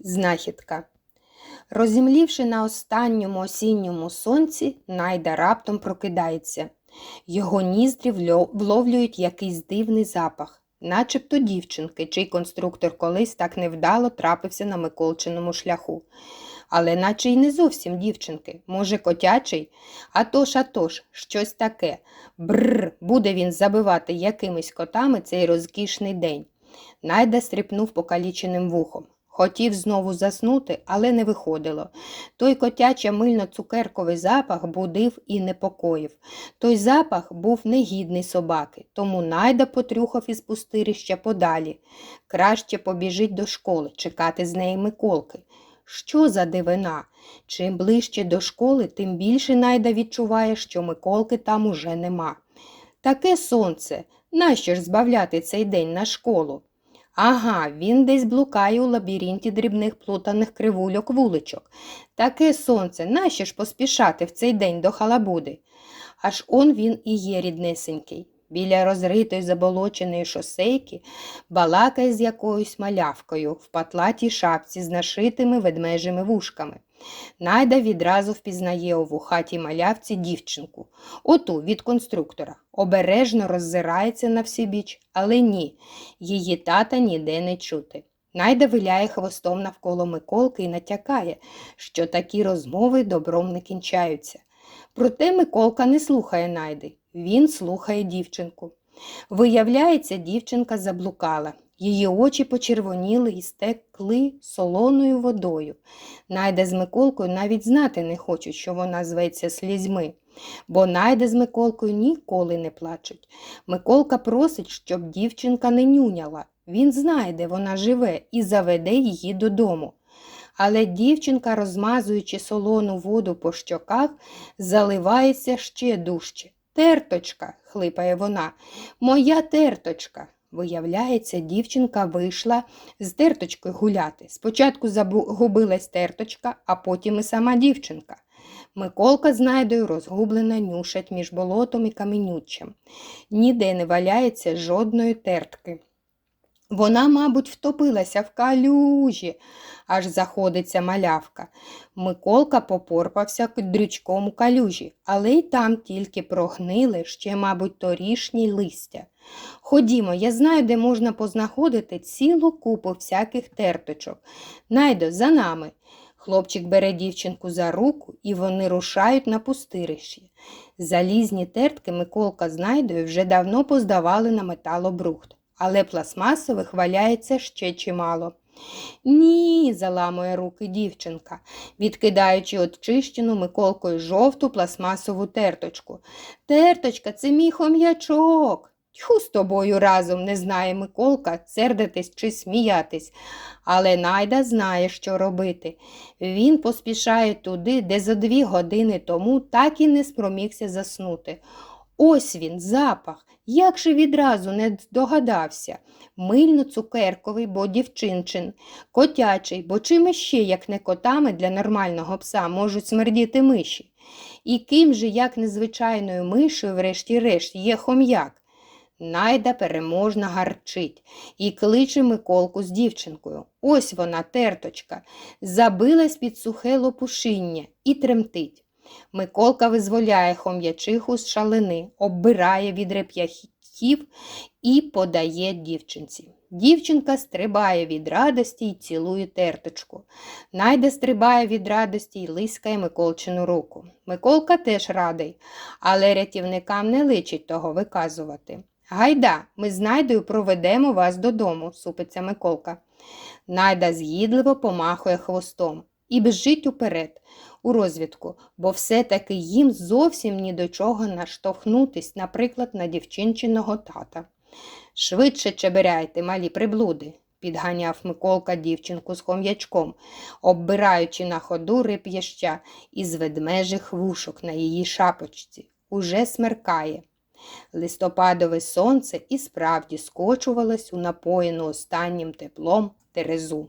Знахідка. Розімлівши на останньому осінньому сонці, найда раптом прокидається. Його ніздрі вловлюють якийсь дивний запах, начебто дівчинки, чий конструктор колись так невдало трапився на Миколчиному шляху. Але наче й не зовсім дівчинки, може, котячий? Атож, атож, щось таке. Бррр, буде він забивати якимись котами цей розкішний день. Найда стріпнув покаліченим вухом. Хотів знову заснути, але не виходило. Той котяча мильно-цукерковий запах будив і непокоїв. Той запах був негідний собаки, тому найда потрюхав із пустирища подалі. Краще побіжить до школи, чекати з неї Миколки. Що за дивина? Чим ближче до школи, тим більше найда відчуває, що Миколки там уже нема. Таке сонце, нащо ж збавляти цей день на школу? Ага, він десь блукає у лабіринті дрібних плутаних кривульок вуличок. Таке сонце, нащо ж поспішати в цей день до халабуди? Аж он він і є ріднесенький. Біля розритої заболоченої шосейки балакає з якоюсь малявкою в патлатій шапці з нашитими ведмежими вушками. Найда відразу впізнає у вухатій малявці дівчинку, оту від конструктора. Обережно роззирається на всібіч, але ні, її тата ніде не чути. Найда виляє хвостом навколо Миколки і натякає, що такі розмови добром не кінчаються. Проте Миколка не слухає Найди, він слухає дівчинку. Виявляється, дівчинка заблукала. Її очі почервоніли і стекли солоною водою. Найда з Миколкою навіть знати не хочуть, що вона зветься слізьми, бо Найда з Миколкою ніколи не плачуть. Миколка просить, щоб дівчинка не нюняла. Він знає, де вона живе, і заведе її додому. Але дівчинка, розмазуючи солону воду по щоках, заливається ще дужче. Терточка, хлипає вона, моя терточка. Виявляється, дівчинка вийшла з терточкою гуляти. Спочатку загубилась терточка, а потім і сама дівчинка. Миколка з Найдою розгублено нюшать між болотом і каменючим. Ніде не валяється жодної тертки. Вона, мабуть, втопилася в калюжі, аж заходиться малявка. Миколка попорпався дрючком у калюжі, але й там тільки прогнили ще, мабуть, торішні листя. Ходімо, я знаю, де можна познаходити цілу купу всяких терточок. Найдо, за нами. Хлопчик бере дівчинку за руку, і вони рушають на пустирищі. Залізні тертки Миколка з Найдою вже давно поздавали на металобрухт, але пластмасових валяється ще чимало. Ні, заламує руки дівчинка, відкидаючи очищену Миколкою жовту пластмасову терточку. Терточка, це мій хом'ячок. Тьху з тобою разом не знає Миколка, сердитись чи сміятись. Але Найда знає, що робити. Він поспішає туди, де за дві години тому так і не спромігся заснути. Ось він, запах, як же відразу не здогадався. Мильно-цукерковий, бо дівчинчин, котячий, бо чим ще, як не котами для нормального пса, можуть смердіти миші. І ким же, як незвичайною мишою, врешті-решт, є хом'як. Найда переможно гарчить і кличе Миколку з дівчинкою. Ось вона, терточка, забилась під сухе лопушиння і тремтить. Миколка визволяє хом'ячиху з шалини, оббирає від реп'яхів і подає дівчинці. Дівчинка стрибає від радості й цілує терточку. Найда стрибає від радості й лискає Миколчину руку. Миколка теж радий, але рятівникам не личить того виказувати. Гайда, ми з Найдою проведемо вас додому, супиться Миколка. Найда згідливо помахує хвостом і біжить уперед, у розвідку, бо все-таки їм зовсім ні до чого наштовхнутись, наприклад, на дівчинчиного тата. Швидше чеберяйте, малі приблуди, підганяв Миколка дівчинку з хом'ячком, оббираючи на ходу реп'яща із ведмежих вушок на її шапочці. Уже смеркає. Листопадове сонце і справді скочувалось у напоєну останнім теплом терезу.